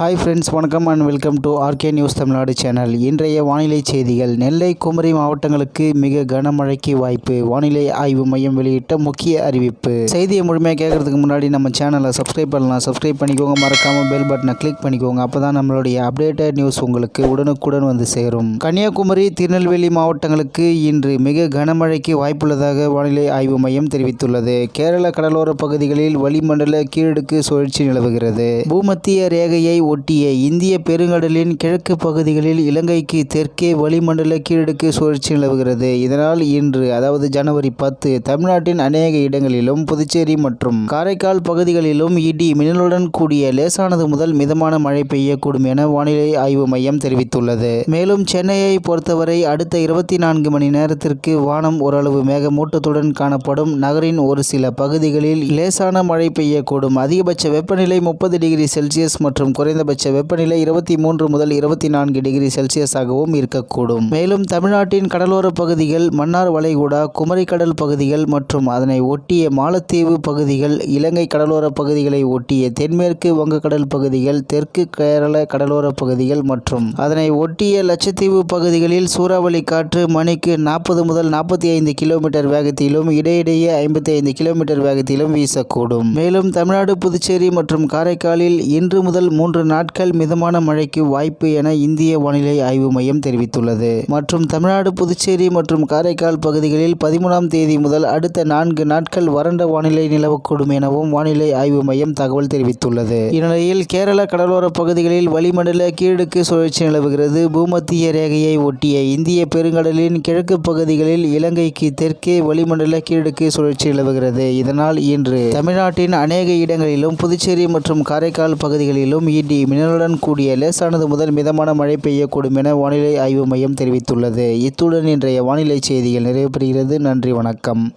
Hi friends வணக்கம் and welcome to RK news Tamil Nadu channel இன்றைய வானிலை செய்திகள். நெல்லை குமரி மாவட்டங்களுக்கு மிக கனமழைக்கு வாய்ப்பு. வானிலை ஆய்வு மையம் வெளியிட்ட முக்கிய அறிவிப்பு. செய்தியை முழுமையாக கேட்கறதுக்கு முன்னாடி நம்ம சேனலை சப்ஸ்கிரைப் பண்ணலாம். சப்ஸ்கிரைப் பண்ணிக்கோங்க. மறக்காமல் பெல் பட்டனை கிளிக் பண்ணிக்கோங்க. அப்போ தான் நம்மளுடைய அப்டேட்டட் நியூஸ் உங்களுக்கு உடனுக்குடன் வந்து சேரும். கன்னியாகுமரி திருநெல்வேலி மாவட்டங்களுக்கு இன்று மிக கனமழைக்கு வாய்ப்புள்ளதாக வானிலை ஆய்வு மையம் தெரிவித்துள்ளது. கேரள கடலோர பகுதிகளில் வளிமண்டல கீழடுக்கு சுழற்சி நிலவுகிறது. பூமத்திய ரேகையை ஒட்டிய இந்திய பெருங்கடலின் கிழக்கு பகுதிகளில் இலங்கைக்கு தெற்கே வளிமண்டல கீழடுக்கு சுழற்சி நிலவுகிறது. இதனால் இன்று அதாவது ஜனவரி பத்து தமிழ்நாட்டின் அநேக இடங்களிலும் புதுச்சேரி மற்றும் காரைக்கால் பகுதிகளிலும் இடி மின்னலுடன் கூடிய லேசானது முதல் மிதமான மழை பெய்யக்கூடும் என வானிலை ஆய்வு மையம் தெரிவித்துள்ளது. மேலும் சென்னையை பொறுத்தவரை அடுத்த இருபத்தி நான்கு மணி நேரத்திற்கு வானம் ஓரளவு மேகமூட்டத்துடன் காணப்படும். நகரின் ஒரு சில பகுதிகளில் லேசான மழை பெய்யக்கூடும். அதிகபட்ச வெப்பநிலை முப்பது டிகிரி செல்சியஸ் மற்றும் குறை குறைந்தபட்ச வெப்பநிலை இருபத்தி மூன்று முதல் இருபத்தி நான்கு டிகிரி செல்சியஸாகவும் இருக்கக்கூடும். மேலும் தமிழ்நாட்டின் கடலோர பகுதிகள் மன்னார் வளைகுடா குமரிக்கடல் பகுதிகள் மற்றும் அதனை ஒட்டிய மாலத்தீவு பகுதிகள் இலங்கை கடலோர பகுதிகளை ஒட்டிய தென்மேற்கு வங்கக்கடல் பகுதிகள் தெற்கு கேரள கடலோர பகுதிகள் மற்றும் அதனை ஒட்டிய லட்சத்தீவு பகுதிகளில் சூறாவளி காற்று மணிக்கு நாற்பது முதல் நாற்பத்தி ஐந்து கிலோமீட்டர் வேகத்திலும் இடையிடையே ஐம்பத்தி ஐந்து கிலோமீட்டர் வேகத்திலும் வீசக்கூடும். மேலும் தமிழ்நாடு புதுச்சேரி மற்றும் காரைக்காலில் இன்று முதல் மூன்று நாட்கள் மிதமான மழைக்கு வாய்ப்பு என இந்திய வானிலை ஆய்வு மையம் தெரிவித்துள்ளது. மற்றும் தமிழ்நாடு புதுச்சேரி மற்றும் காரைக்கால் பகுதிகளில் பதிமூணாம் தேதி முதல் அடுத்த நான்கு நாட்கள் வறண்ட வானிலை நிலவக்கூடும் எனவும் வானிலை ஆய்வு மையம் தகவல் தெரிவித்துள்ளது. இந்நிலையில் கேரள கடலோர பகுதிகளில் வளிமண்டல கீழடுக்கு சுழற்சி நிலவுகிறது. பூமத்திய ரேகையை ஒட்டிய இந்திய பெருங்கடலின் கிழக்கு பகுதிகளில் இலங்கைக்கு தெற்கே வளிமண்டல கீழடுக்கு சுழற்சி நிலவுகிறது. இதனால் இன்று தமிழ்நாட்டின் அநேக இடங்களிலும் புதுச்சேரி மற்றும் காரைக்கால் பகுதிகளிலும் இடி மின்னலுடன் கூடிய லேசானது முதல் மிதமான மழை பெய்யக்கூடும் என வானிலை ஆய்வு மையம் தெரிவித்துள்ளது. இத்துடன் இன்றைய வானிலை செய்திகள் நிறைவு பெறுகிறது நன்றி வணக்கம்.